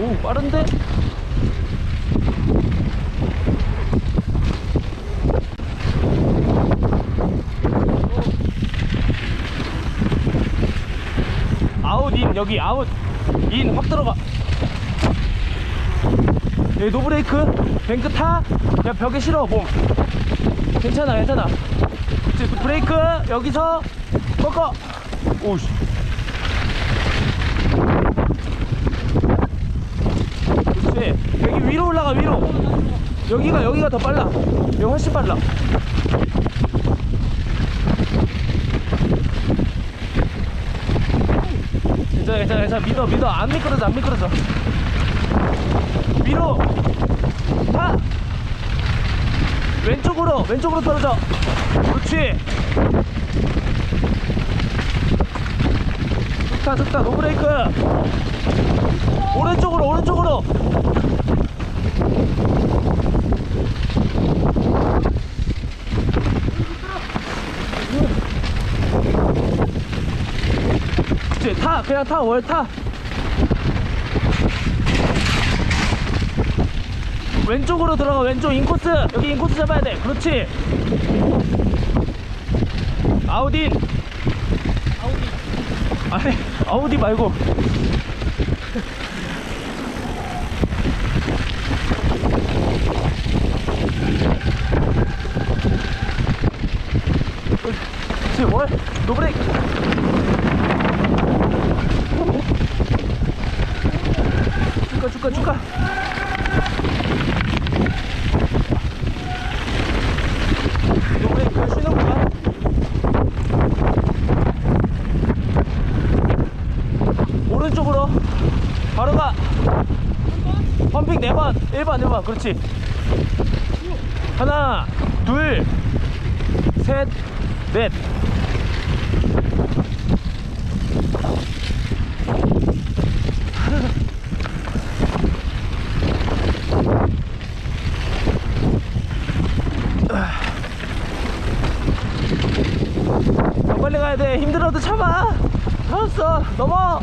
오 빠른데? 아웃 인 여기 아웃. 인 확 들어가. 여기 노브레이크. 뱅크 타. 그냥 벽에 실어. 몸 괜찮아 괜찮아. 브레이크. 여기서. 꺾어. 오씨 그렇지 여기 위로 올라가 위로. 여기가 여기가 더 빨라. 여기 훨씬 빨라. 괜찮아 괜찮아 괜찮아. 믿어 믿어. 안 미끄러져 안 미끄러져. 위로. 타 왼쪽으로 왼쪽으로 떨어져. 그렇지. 좋다 좋다. 노브레이크. 오른쪽으로 오른쪽으로 그렇지 타 그냥 타 월타 왼쪽으로 들어가 왼쪽 인코스 여기 인코스 잡아야 돼 그렇지 아우딘 아우디 아니 아우디 말고 그렇지 월 노브레이크 축하 축하. 오른쪽으로. 바로 가. 펌핑 4번. 1번 1번. 그렇지. 하나 둘셋넷 더 빨리 가야 돼. 힘들어도 참아. 알았어. 넘어.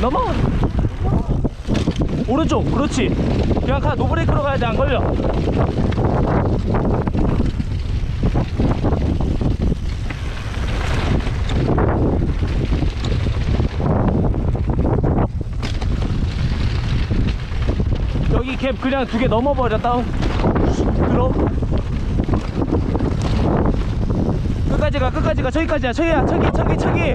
넘어. 오른쪽. 그렇지. 그냥 가. 노브레이크로 가야 돼. 안 걸려 갭 그냥 두 개 넘어버려 다운. 들어. 끝까지 가 끝까지 가. 저기까지야 저기야 저기 저기 저기